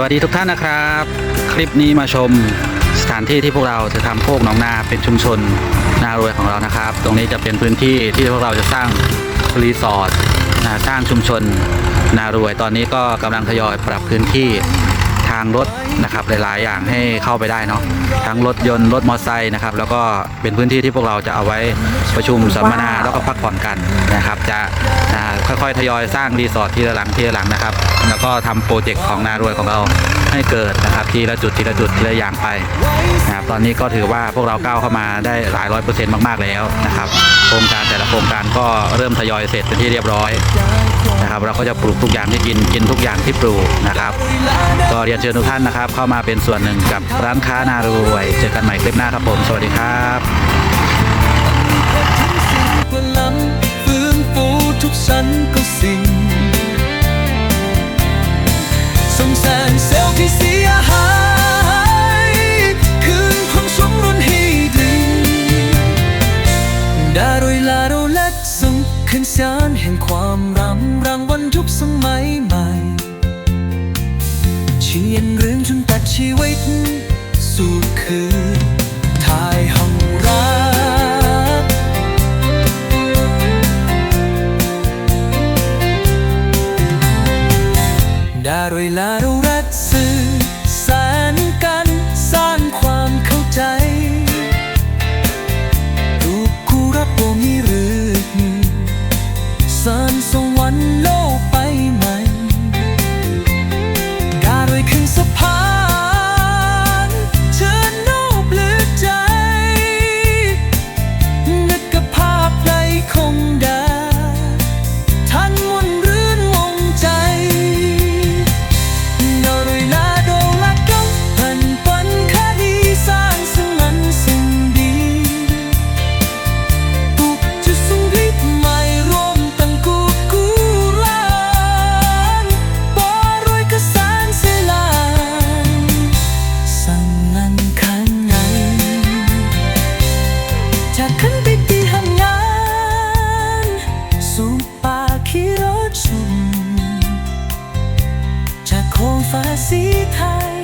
วัสดีทุกท่านนะครับ คลิปนี้มาชมสถานที่ที่พวกเราจะทำโคกหนองนาเป็นชุมชนนารวยของเรานะครับ ตรงนี้จะเป็นพื้นที่ที่พวกเราจะสร้างรีสอร์ทสร้างชุมชนนารวย ตอนนี้ก็กำลังทยอยปรับพื้นที่างรถนะครับหลาย ๆ อย่างให้เข้าไปได้เนาะทั้งรถยนต์รถมอเตอร์ไซค์นะครับแล้วก็เป็นพื้นที่ที่พวกเราจะเอาไว้ประชุมสัมมนาแล้วก็พักผ่อนกันนะครับ จะค่อย ๆ ทยอยสร้างรีสอร์ททีละหลังทีละหลังนะครับ แล้วก็ทำโปรเจกต์ของนารวยของเราให้เกิดนะครับทีละจุดทีละจุดทีละอย่างไปนะครับตอนนี้ก็ถือว่าพวกเราก้าวเข้ามาได้หลายร้อยเปอร์เซ็นต์มาก ๆ แล้วนะครับโครงการแต่ละโครงการก็เริ่มทยอยเสร็จเป็นที่เรียบร้อย นะครับ เราก็จะปลูกทุกอย่างที่กินกินทุกอย่างที่ปลูกนะครับ ก็เรียนเชิญทุกท่านนะครับ เข้ามาเป็นส่วนหนึ่งกับร้านค้านารวย เจอกันใหม่คลิปหน้าครับผม สวัสดีครับฟื้นฟูทุกสรรก็สิ่งสงสาร ชีวิต สู่คืนทายห้องรักดารวยลา 发西台。